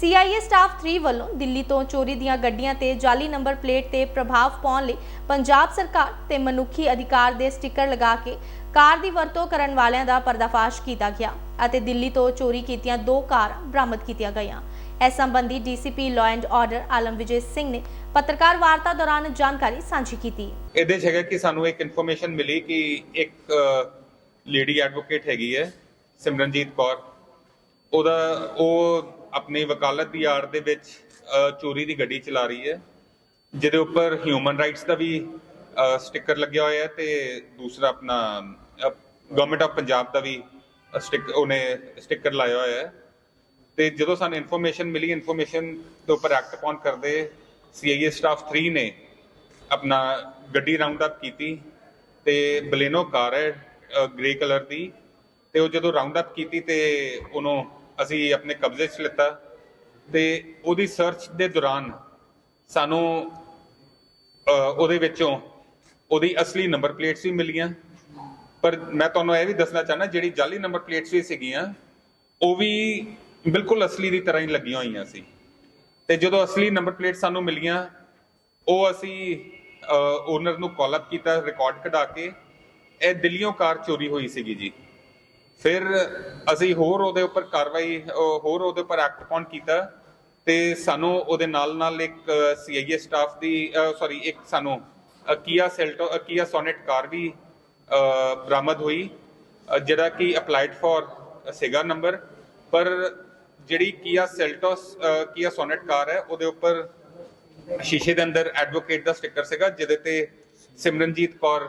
CIA staff 3 ਵੱਲੋਂ ਦਿੱਲੀ ਤੋਂ ਚੋਰੀ ਦੀਆਂ ਗੱਡੀਆਂ ਤੇ ਜਾਲੀ ਨੰਬਰ ਪਲੇਟ ਤੇ ਪ੍ਰਭਾਵ ਪਾਉਣ ਲਈ ਪੰਜਾਬ ਸਰਕਾਰ ਤੇ ਮਨੁੱਖੀ ਅਧਿਕਾਰ ਦੇ ਸਟicker ਲਗਾ ਕੇ ਕਾਰ ਦੀ ਵਰਤੋਂ ਕਰਨ ਵਾਲਿਆਂ ਦਾ ਪਰਦਾਫਾਸ਼ ਕੀਤਾ ਗਿਆ ਅਤੇ ਦਿੱਲੀ ਤੋਂ ਚੋਰੀ ਕੀਤੀਆਂ ਦੋ ਕਾਰ ਬਰਾਮਦ ਕੀਤੀਆਂ ਗਈਆਂ। ਇਸ ਸੰਬੰਧੀ DCP law and order Alam Vijay Singh ਨੇ ਪੱਤਰਕਾਰ ਵਾਰਤਾ ਦੌਰਾਨ ਜਾਣਕਾਰੀ ਸਾਂਝੀ ਕੀਤੀ। ਇਹਦੇ 'ਚ ਹੈਗਾ ਕਿ ਸਾਨੂੰ ਇੱਕ ਇਨਫੋਰਮੇਸ਼ਨ ਮਿਲੀ ਕਿ ਇੱਕ ਲੇਡੀ ਐਡਵੋਕੇਟ ਹੈਗੀ ਹੈ, ਸਿਮਰਨਜੀਤ ਕੌਰ। ਉਹਦਾ ਉਹ ਆਪਣੀ ਵਕਾਲਤ ਦੀ ਆੜ ਦੇ ਵਿੱਚ ਚੋਰੀ ਦੀ ਗੱਡੀ ਚਲਾ ਰਹੀ ਹੈ। ਜਿਹਦੇ ਉੱਪਰ ਹਿਊਮਨ ਰਾਈਟਸ ਦਾ ਵੀ ਸਟicker ਲੱਗਿਆ ਹੋਇਆ ਹੈ ਤੇ ਦੂਸਰਾ ਆਪਣਾ ਗਵਰਨਮੈਂਟ ਆਫ ਪੰਜਾਬ ਦਾ ਵੀ ਸਟicker ਉਹਨੇ ਸਟicker ਲਾਇਆ ਹੋਇਆ ਹੈ। ਤੇ ਜਦੋਂ ਸਾਨੂੰ ਇਨਫੋਰਮੇਸ਼ਨ ਮਿਲੀ ਇਨਫੋਰਮੇਸ਼ਨ ਦੇ ਉੱਪਰ ਐਕਟ ਅਪਨ ਕਰਦੇ ਸੀਆਈਏ ਸਟਾਫ 3 ਨੇ ਆਪਣਾ ਗੱਡੀ ਰਾਉਂਡ ਅਪ ਕੀਤੀ ਤੇ ਬਲੇਨੋ ਕਾਰ ਹੈ ਗ੍ਰੇ ਕਲਰ ਦੀ। ਤੇ ਉਹ ਜਦੋਂ ਰਾਉਂਡ ਅਪ ਕੀਤੀ ਤੇ ਉਹਨੂੰ ਅਸੀਂ ਆਪਣੇ ਕਬਜ਼ੇ 'ਚ ਲਿੱਤਾ ਤੇ ਉਹਦੀ ਸਰਚ ਦੇ ਦੌਰਾਨ ਸਾਨੂੰ ਉਹਦੇ ਵਿੱਚੋਂ ਉਹਦੀ ਅਸਲੀ ਨੰਬਰ ਪਲੇਟਸ ਵੀ ਮਿਲੀਆਂ। ਪਰ ਮੈਂ ਤੁਹਾਨੂੰ ਇਹ ਵੀ ਦੱਸਣਾ ਚਾਹਨਾ ਜਿਹੜੀ ਜਾਲੀ ਨੰਬਰ ਪਲੇਟਸ ਵੀ ਸੀਗੀਆਂ, ਉਹ ਵੀ ਬਿਲਕੁਲ ਅਸਲੀ ਦੀ ਤਰ੍ਹਾਂ ਹੀ ਲੱਗੀਆਂ ਹੋਈਆਂ ਸੀ। ਤੇ ਜਦੋਂ ਅਸਲੀ ਨੰਬਰ ਪਲੇਟ ਸਾਨੂੰ ਮਿਲੀਆਂ, ਉਹ ਅਸੀਂ ਓਨਰ ਨੂੰ ਕਾਲ ਅਪ ਕੀਤਾ ਰਿਕਾਰਡ ਕਢਾ ਕੇ, ਇਹ ਦਿੱਲੀੋਂ ਕਾਰ ਚੋਰੀ ਹੋਈ ਸੀਗੀ ਜੀ। ਫਿਰ ਅਸੀਂ ਹੋਰ ਉਹਦੇ ਉੱਪਰ ਕਾਰਵਾਈ ਹੋਰ ਉਹਦੇ ਉੱਪਰ ਐਕਟ ਅਪਨ ਕੀਤਾ ਤੇ ਸਾਨੂੰ ਉਹਦੇ ਨਾਲ ਨਾਲ ਇੱਕ ਸੀਆਈਏ ਸਟਾਫ ਦੀ ਸੌਰੀ ਇੱਕ ਸਾਨੂੰ ਕੀਆ ਸੈਲਟੋ ਕੀਆ ਸੋਨੇਟ ਕਾਰ ਵੀ ਬਰਾਮਦ ਹੋਈ ਜਿਹੜਾ ਕਿ ਅਪਲਾਈਡ ਫॉर ਸੀਗਾ ਨੰਬਰ ਪਰ ਜਿਹੜੀ ਕੀਆ ਸੈਲਟੋਸ ਕੀਆ ਸੋਨੇਟ ਕਾਰ ਹੈ, ਉਹਦੇ ਉੱਪਰ ਸ਼ੀਸ਼ੇ ਦੇ ਅੰਦਰ ਐਡਵੋਕੇਟ ਦਾ ਸਟicker ਸੀਗਾ, ਜਿਹਦੇ ਤੇ ਸਿਮਰਨਜੀਤ ਕੌਰ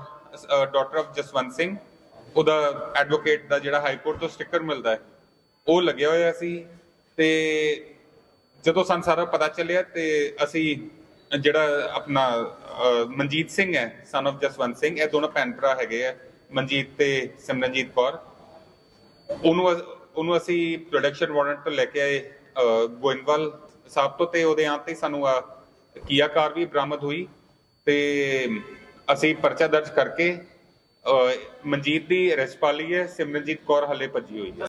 ਡਾਟਰ ਆਫ ਜਸਵੰਤ ਸਿੰਘ ਉਹਦਾ ਐਡਵੋਕੇਟ ਦਾ ਜਿਹੜਾ ਹਾਈ ਕੋਰਟ ਤੋਂ ਸਟicker ਮਿਲਦਾ ਹੈ, ਉਹ ਲੱਗਿਆ ਹੋਇਆ ਸੀ ਤੇ ਜਦੋਂ ਸਾਨੂੰ ਸਾਰਾ ਪਤਾ ਚੱਲਿਆ ਤੇ ਅਸੀਂ ਜਿਹੜਾ ਆਪਣਾ ਮਨਜੀਤ ਸਿੰਘ ਹੈ ਸਨ of ਜਸਵੰਤ ਸਿੰਘ, ਇਹ ਦੋਨੋਂ ਭੈਣ ਭਰਾ ਹੈਗੇ ਆ, ਮਨਜੀਤ ਤੇ ਸਿਮਰਨਜੀਤ ਕੌਰ। ਉਹਨੂੰ ਉਹਨੂੰ ਅਸੀਂ ਪ੍ਰੋਡਕਸ਼ਨ ਵਾਰੰਟ ਤੋਂ ਲੈ ਕੇ ਆਏ ਗੋਇੰਦਵਾਲ ਸਾਹਿਬ ਤੋਂ ਤੇ ਉਹਦੇ ਆਂ ਤੇ ਸਾਨੂੰ ਆ ਕੀਆ ਕਾਰ ਵੀ ਬਰਾਮਦ ਹੋਈ ਤੇ ਅਸੀਂ ਪਰਚਾ ਦਰਜ ਕਰਕੇ ਮਨਜੀਤ ਦੀ ਅਰੈਸਟ ਪਾ ਲਈ ਹੈ ਸਿਮਰਨਜੀਤ ਕੌਰ ਹੱਲੇ ਭੱਜੀ ਹੋਈ ਹੈ।